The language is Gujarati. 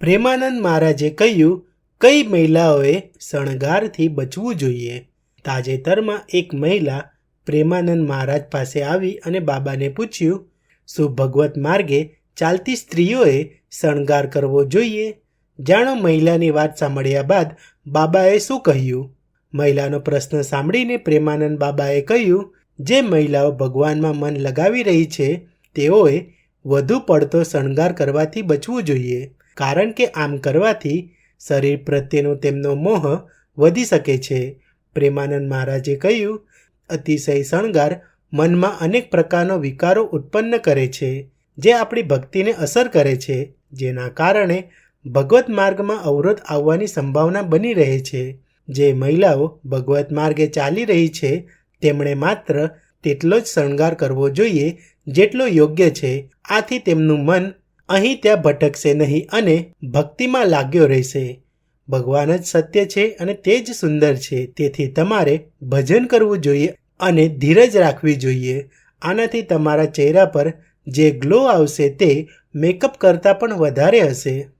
પ્રેમાનંદ મહારાજે કહ્યું, કઈ મહિલાઓએ શણગારથી બચવું જોઈએ? તાજેતરમાં એક મહિલા પ્રેમાનંદ મહારાજ પાસે આવી અને બાબાને પૂછ્યું, શું ભગવત માર્ગે ચાલતી સ્ત્રીઓએ શણગાર કરવો જોઈએ? જાણો, મહિલાની વાત સાંભળ્યા બાદ બાબાએ શું કહ્યું? મહિલાનો પ્રશ્ન સાંભળીને પ્રેમાનંદ બાબાએ કહ્યું, જે મહિલાઓ ભગવાનમાં મન લગાવી રહી છે, તેઓએ વધુ પડતો શણગાર કરવાથી બચવું જોઈએ. કારણ કે આમ કરવાથી શરીર પ્રત્યેનો તેમનો મોહ વધી શકે છે. પ્રેમાનંદ મહારાજે કહ્યું, અતિશય શણગાર મનમાં અનેક પ્રકારનો વિકારો ઉત્પન્ન કરે છે, જે આપણી ભક્તિને અસર કરે છે, જેના કારણે ભગવત માર્ગમાં અવરોધ આવવાની સંભાવના બની રહે છે. જે મહિલાઓ ભગવત માર્ગે ચાલી રહી છે, તેમણે માત્ર તેટલો જ શણગાર કરવો જોઈએ જેટલો યોગ્ય છે. આથી તેમનું મન અહીં ત્યાં ભટકશે નહીં અને ભક્તિમાં લાગ્યો રહેશે. ભગવાન જ સત્ય છે અને તે જ સુંદર છે. તેથી તમારે ભજન કરવું જોઈએ અને ધીરજ રાખવી જોઈએ. આનાથી તમારા ચહેરા પર જે ગ્લો આવશે તે મેકઅપ કરતાં પણ વધારે હશે.